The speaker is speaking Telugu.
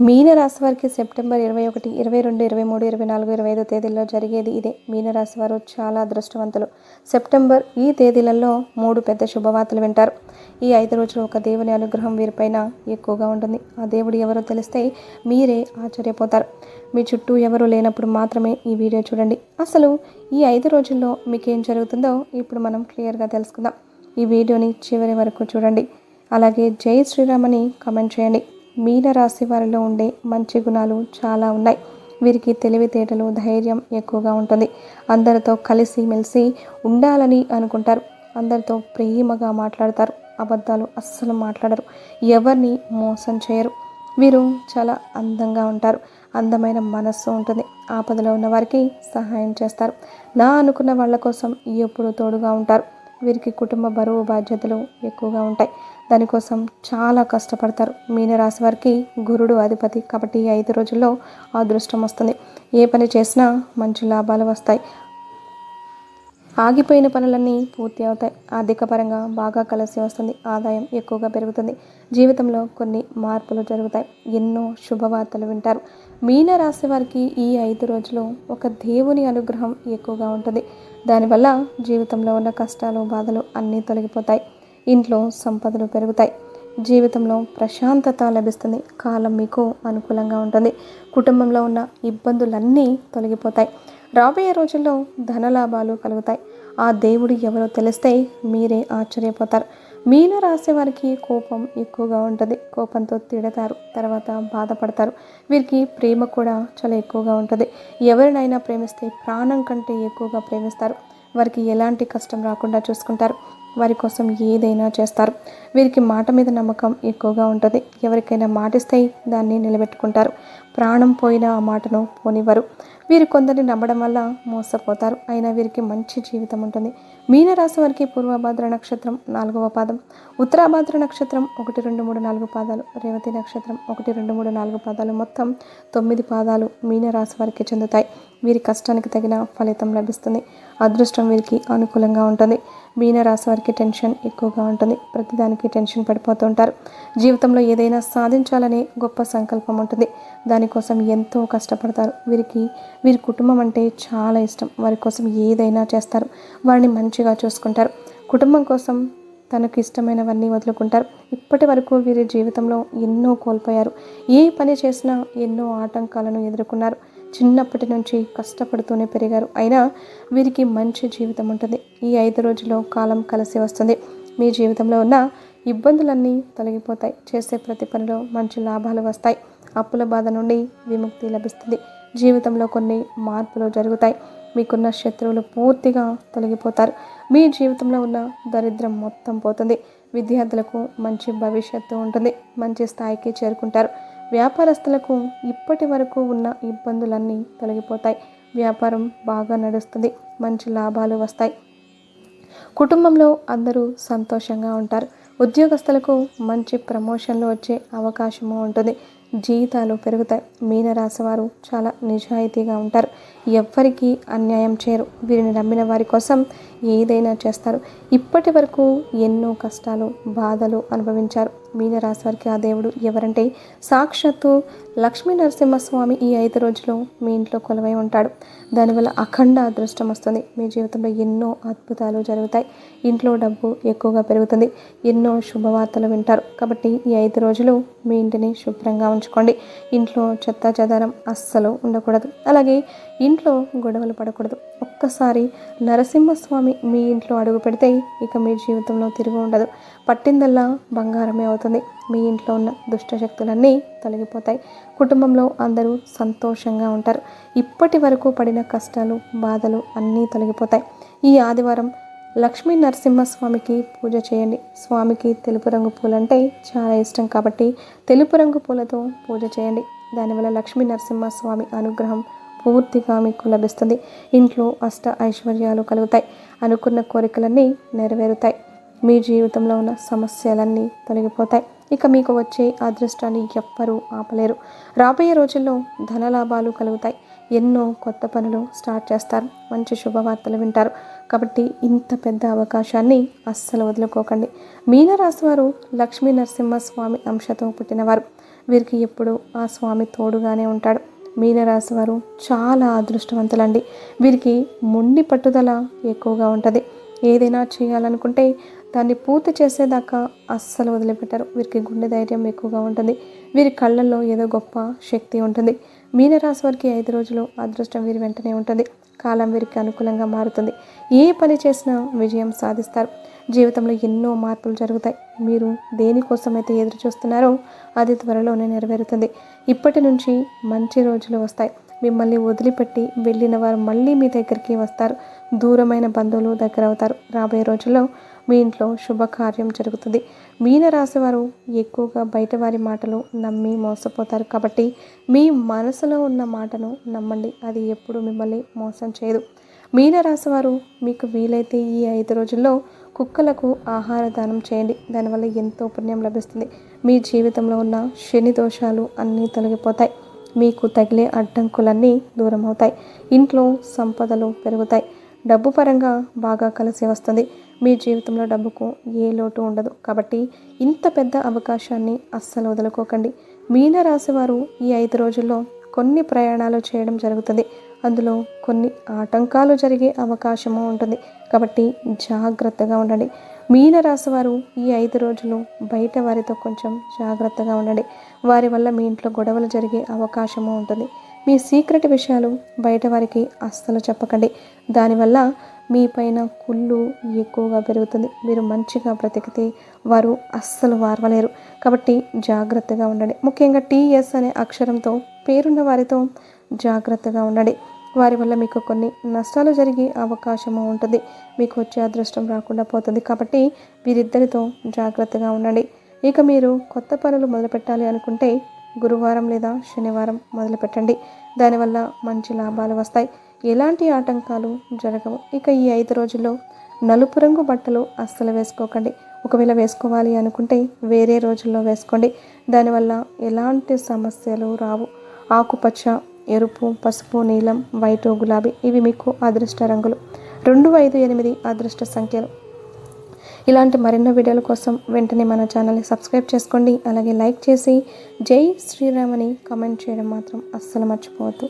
మీనరాశి వారికి సెప్టెంబర్ ఇరవై ఒకటి ఇరవై రెండు ఇరవై మూడు ఇరవై నాలుగు ఇరవై ఐదు తేదీల్లో జరిగేది ఇదే. మీనరాశి వారు చాలా అదృష్టవంతులు. సెప్టెంబర్ ఈ తేదీలలో మూడు పెద్ద శుభవార్తలు వింటారు. ఈ ఐదు రోజులు ఒక దేవుని అనుగ్రహం వీరిపైన ఎక్కువగా ఉంటుంది. ఆ దేవుడు ఎవరో తెలిస్తే మీరే ఆశ్చర్యపోతారు. మీ చుట్టూ ఎవరు లేనప్పుడు మాత్రమే ఈ వీడియో చూడండి. అసలు ఈ ఐదు రోజుల్లో మీకేం జరుగుతుందో ఇప్పుడు మనం క్లియర్గా తెలుసుకుందాం. ఈ వీడియోని చివరి వరకు చూడండి. అలాగే జై శ్రీరామ్ అని కమెంట్ చేయండి. మీనరాశి వారిలో ఉండే మంచి గుణాలు చాలా ఉన్నాయి. వీరికి తెలివితేటలు ధైర్యం ఎక్కువగా ఉంటుంది. అందరితో కలిసి మెలిసి ఉండాలని అనుకుంటారు. అందరితో ప్రేమగా మాట్లాడతారు. అబద్ధాలు అస్సలు మాట్లాడరు. ఎవరిని మోసం చేయరు. వీరు చాలా అందంగా ఉంటారు. అందమైన మనస్సు ఉంటుంది. ఆపదలో ఉన్న వారికి సహాయం చేస్తారు. నా అనుకున్న వాళ్ళ కోసం ఎప్పుడు తోడుగా ఉంటారు. వీరికి కుటుంబ బరువు బాధ్యతలు ఎక్కువగా ఉంటాయి. దానికోసం చాలా కష్టపడతారు. మీనరాశి వారికి గురుడు అధిపతి. కాబట్టి ఈ ఐదు రోజుల్లో అదృష్టం వస్తుంది. ఏ పని చేసినా మంచి లాభాలు వస్తాయి. ఆగిపోయిన పనులన్నీ పూర్తి అవుతాయి. ఆర్థిక పరంగా బాగా కలిసి వస్తుంది. ఆదాయం ఎక్కువగా పెరుగుతుంది. జీవితంలో కొన్ని మార్పులు జరుగుతాయి. ఎన్నో శుభవార్తలు వింటారు. మీన రాశి వారికి ఈ ఐదు రోజులు ఒక దేవుని అనుగ్రహం ఎక్కువగా ఉంటుంది. దానివల్ల జీవితంలో ఉన్న కష్టాలు బాధలు అన్నీ తొలగిపోతాయి. ఇంట్లో సంపదలు పెరుగుతాయి. జీవితంలో ప్రశాంతత లభిస్తుంది. కాలం మీకు అనుకూలంగా ఉంటుంది. కుటుంబంలో ఉన్న ఇబ్బందులన్నీ తొలగిపోతాయి. రాబోయే రోజుల్లో ధనలాభాలు కలుగుతాయి. ఆ దేవుడు ఎవరో తెలిస్తే మీరే ఆశ్చర్యపోతారు. మీన రాసే వారికి కోపం ఎక్కువగా ఉంటుంది. కోపంతో తిడతారు. తర్వాత బాధపడతారు. వీరికి ప్రేమ కూడా చాలా ఎక్కువగా ఉంటుంది. ఎవరినైనా ప్రేమిస్తే ప్రాణం కంటే ఎక్కువగా ప్రేమిస్తారు. వారికి ఎలాంటి కష్టం రాకుండా చూసుకుంటారు. వారి కోసం ఏదైనా చేస్తారు. వీరికి మాట మీద నమ్మకం ఎక్కువగా ఉంటుంది. ఎవరికైనా మాటిస్తే దాన్ని నిలబెట్టుకుంటారు. ప్రాణం పోయిన ఆ మాటను పోనివ్వరు. వీరు కొందరిని నమ్మడం వల్ల మోసపోతారు. అయినా వీరికి మంచి జీవితం ఉంటుంది. మీనరాశి వారికి పూర్వభాద్ర నక్షత్రం నాలుగవ పాదం. ఉత్తరాభాద్ర నక్షత్రం ఒకటి రెండు మూడు నాలుగు పాదాలు. రేవతి నక్షత్రం ఒకటి రెండు మూడు నాలుగు పాదాలు. మొత్తం తొమ్మిది పాదాలు మీనరాశి వారికి చెందుతాయి. వీరి కష్టానికి తగిన ఫలితం లభిస్తుంది. అదృష్టం వీరికి అనుకూలంగా ఉంటుంది. మీనరాశి వారికి టెన్షన్ ఎక్కువగా ఉంటుంది. ప్రతిదానికి టెన్షన్ పడిపోతూ ఉంటారు. జీవితంలో ఏదైనా సాధించాలనే గొప్ప సంకల్పం ఉంటుంది. దానికోసం ఎంతో కష్టపడతారు. వీరికి వీరి కుటుంబం అంటే చాలా ఇష్టం. వారి కోసం ఏదైనా చేస్తారు. వారిని మంచిగా చూసుకుంటారు. కుటుంబం కోసం తనకు ఇష్టమైనవన్నీ వదులుకుంటారు. ఇప్పటి వరకు వీరి జీవితంలో ఎన్నో కోల్పోయారు. ఏ పని చేసినా ఎన్నో ఆటంకాలను ఎదుర్కొన్నారు. చిన్నప్పటి నుంచి కష్టపడుతూనే పెరిగారు. అయినా వీరికి మంచి జీవితం ఉంటుంది. ఈ ఐదు రోజుల్లో కాలం కలిసి వస్తుంది. మీ జీవితంలో ఉన్న ఇబ్బందులన్నీ తొలగిపోతాయి. చేసే ప్రతి పనిలో మంచి లాభాలు వస్తాయి. అప్పుల బాధ నుండి విముక్తి లభిస్తుంది. జీవితంలో కొన్ని మార్పులు జరుగుతాయి. మీకున్న శత్రువులు పూర్తిగా తొలగిపోతారు. మీ జీవితంలో ఉన్న దరిద్రం మొత్తం పోతుంది. విద్యార్థులకు మంచి భవిష్యత్తు ఉంటుంది. మంచి స్థాయికి చేరుకుంటారు. వ్యాపారస్తులకు ఇప్పటి వరకు ఉన్న ఇబ్బందులన్నీ తొలగిపోతాయి. వ్యాపారం బాగా నడుస్తుంది. మంచి లాభాలు వస్తాయి. కుటుంబంలో అందరూ సంతోషంగా ఉంటారు. ఉద్యోగస్తులకు మంచి ప్రమోషన్లు వచ్చే అవకాశము ఉంటుంది. జీతాలు పెరుగుతాయి. మీనరాశి వారు చాలా నిజాయితీగా ఉంటారు. ఎవ్వరికీ అన్యాయం చేయరు. వీరిని నమ్మిన వారి కోసం ఏదైనా చేస్తారు. ఇప్పటి వరకు ఎన్నో కష్టాలు బాధలు అనుభవించారు. మీనరాశి వారికి ఆ దేవుడు ఎవరంటే సాక్షాత్తు లక్ష్మీ నరసింహస్వామి ఈ ఐదు రోజులు మీ ఇంట్లో కొలువై ఉంటాడు. దానివల్ల అఖండ అదృష్టం వస్తుంది. మీ జీవితంలో ఎన్నో అద్భుతాలు జరుగుతాయి. ఇంట్లో డబ్బు ఎక్కువగా పెరుగుతుంది. ఎన్నో శుభవార్తలు వింటారు. కాబట్టి ఈ ఐదు రోజులు మీ ఇంటిని శుభ్రంగా ఉంచుకోండి. ఇంట్లో చెత్త చెదారం అస్సలు ఉండకూడదు. అలాగే ఇంట్లో గొడవలు పడకూడదు. ఒక్కసారి నరసింహస్వామి మీ ఇంట్లో అడుగు పెడితే ఇక మీ జీవితంలో తిరిగి ఉండదు. పట్టిందల్లా బంగారమే అవుతుంది. మీ ఇంట్లో ఉన్న దుష్ట శక్తులన్నీ తొలగిపోతాయి. కుటుంబంలో అందరూ సంతోషంగా ఉంటారు. ఇప్పటి వరకు పడిన కష్టాలు బాధలు అన్నీ తొలగిపోతాయి. ఈ ఆదివారం లక్ష్మీ నరసింహస్వామికి పూజ చేయండి. స్వామికి తెలుపు రంగు పూలంటే చాలా ఇష్టం కాబట్టి తెలుపు రంగు పూలతో పూజ చేయండి. దానివల్ల లక్ష్మీ నరసింహస్వామి అనుగ్రహం పూర్తిగా మీకు లభిస్తుంది. ఇంట్లో అష్ట ఐశ్వర్యాలు కలుగుతాయి. అనుకున్న కోరికలన్నీ నెరవేరుతాయి. మీ జీవితంలో ఉన్న సమస్యలన్నీ తొలగిపోతాయి. ఇక మీకు వచ్చే అదృష్టాన్ని ఎవ్వరూ ఆపలేరు. రాబోయే రోజుల్లో ధనలాభాలు కలుగుతాయి. ఎన్నో కొత్త పనులు స్టార్ట్ చేస్తారు. మంచి శుభవార్తలు వింటారు. కాబట్టి ఇంత పెద్ద అవకాశాన్ని అస్సలు వదులుకోకండి. మీనరాశి వారు లక్ష్మీ నరసింహస్వామి అంశతో పుట్టినవారు. వీరికి ఎప్పుడు ఆ స్వామి తోడుగానే ఉంటాడు. మీనరాశి వారు చాలా అదృష్టవంతులండి. వీరికి మొండి పట్టుదల ఎక్కువగా ఉంటుంది. ఏదైనా చేయాలనుకుంటే దాన్ని పూర్తి చేసేదాకా అస్సలు వదిలిపెట్టారు. వీరికి గుండె ధైర్యం ఎక్కువగా ఉంటుంది. వీరి కళ్ళల్లో ఏదో గొప్ప శక్తి ఉంటుంది. మీనరాశి వారికి ఐదు రోజులు అదృష్టం వీరి వెంటనే ఉంటుంది. కాలం వీరికి అనుకూలంగా మారుతుంది. ఏ పని చేసినా విజయం సాధిస్తారు. జీవితంలో ఎన్నో మార్పులు జరుగుతాయి. మీరు దేనికోసమైతే ఎదురు చూస్తున్నారో అది త్వరలోనే నెరవేరుతుంది. ఇప్పటి నుంచి మంచి రోజులు వస్తాయి. మిమ్మల్ని వదిలిపెట్టి వెళ్ళిన వారు మళ్ళీ మీ దగ్గరికి వస్తారు. దూరమైన బంధువులు దగ్గర అవుతారు రాబోయే రోజుల్లో మీ ఇంట్లో శుభకార్యం జరుగుతుంది. మీనరాశి వారు ఎక్కువగా బయట వారి మాటలు నమ్మి మోసపోతారు కాబట్టి మీ మనసులో ఉన్న మాటను నమ్మండి. అది ఎప్పుడు మిమ్మల్ని మోసం చేయదు. మీనరాశి వారు మీకు వీలైతే ఈ ఐదు రోజుల్లో కుక్కలకు ఆహార దానం చేయండి. దానివల్ల ఎంతో పుణ్యం లభిస్తుంది. మీ జీవితంలో ఉన్న శని దోషాలు అన్నీ తొలగిపోతాయి. మీకు తగిలే అడ్డంకులన్నీ దూరం అవుతాయి ఇంట్లో సంపదలు పెరుగుతాయి. డబ్బు పరంగా బాగా కలిసి వస్తుంది. మీ జీవితంలో డబ్బుకు ఏ లోటు ఉండదు. కాబట్టి ఇంత పెద్ద అవకాశాన్ని అస్సలు వదులుకోకండి. మీన రాశివారు ఈ ఐదు రోజుల్లో కొన్ని ప్రయాణాలు చేయడం జరుగుతుంది. అందులో కొన్ని ఆటంకాలు జరిగే అవకాశము ఉంటుంది. కాబట్టి జాగ్రత్తగా ఉండండి. మీన రాశివారు ఈ ఐదు రోజులు బయట వారితో కొంచెం జాగ్రత్తగా ఉండండి. వారి వల్ల మీ ఇంట్లో గొడవలు జరిగే అవకాశము ఉంటుంది. మీ సీక్రెట్ విషయాలు బయట వారికి అస్సలు చెప్పకండి. దానివల్ల మీ పైన కుళ్ళు ఎక్కువగా పెరుగుతుంది. మీరు మంచిగా బ్రతికితే వారు అస్సలు వారవలేరు. కాబట్టి జాగ్రత్తగా ఉండండి. ముఖ్యంగా టీఎస్ అనే అక్షరంతో పేరున్న వారితో జాగ్రత్తగా ఉండండి. వారి వల్ల మీకు కొన్ని నష్టాలు జరిగే అవకాశము ఉంటుంది. మీకు వచ్చే అదృష్టం రాకుండా పోతుంది. కాబట్టి వీరిద్దరితో జాగ్రత్తగా ఉండండి. ఇక మీరు కొత్త పనులు మొదలుపెట్టాలి అనుకుంటే గురువారం లేదా శనివారం మొదలుపెట్టండి. దానివల్ల మంచి లాభాలు వస్తాయి. ఎలాంటి ఆటంకాలు జరగవు. ఇక ఈ ఐదు రోజుల్లో నలుపు రంగు బట్టలు అస్సలు వేసుకోకండి. ఒకవేళ వేసుకోవాలి అనుకుంటే వేరే రోజుల్లో వేసుకోండి. దానివల్ల ఎలాంటి సమస్యలు రావు. ఆకుపచ్చ ఎరుపు పసుపు నీలం వైటు గులాబీ ఇవి మీకు అదృష్ట రంగులు. రెండు ఐదు ఎనిమిది అదృష్ట సంఖ్యలు. ఇలాంటి మరెన్నో వీడియోల కోసం వెంటనే మన ఛానల్ని సబ్స్క్రైబ్ చేసుకోండి. అలాగే లైక్ చేసి జై శ్రీరామ్ అని కామెంట్ చేయడం మాత్రం అస్సలు మర్చిపోవద్దు.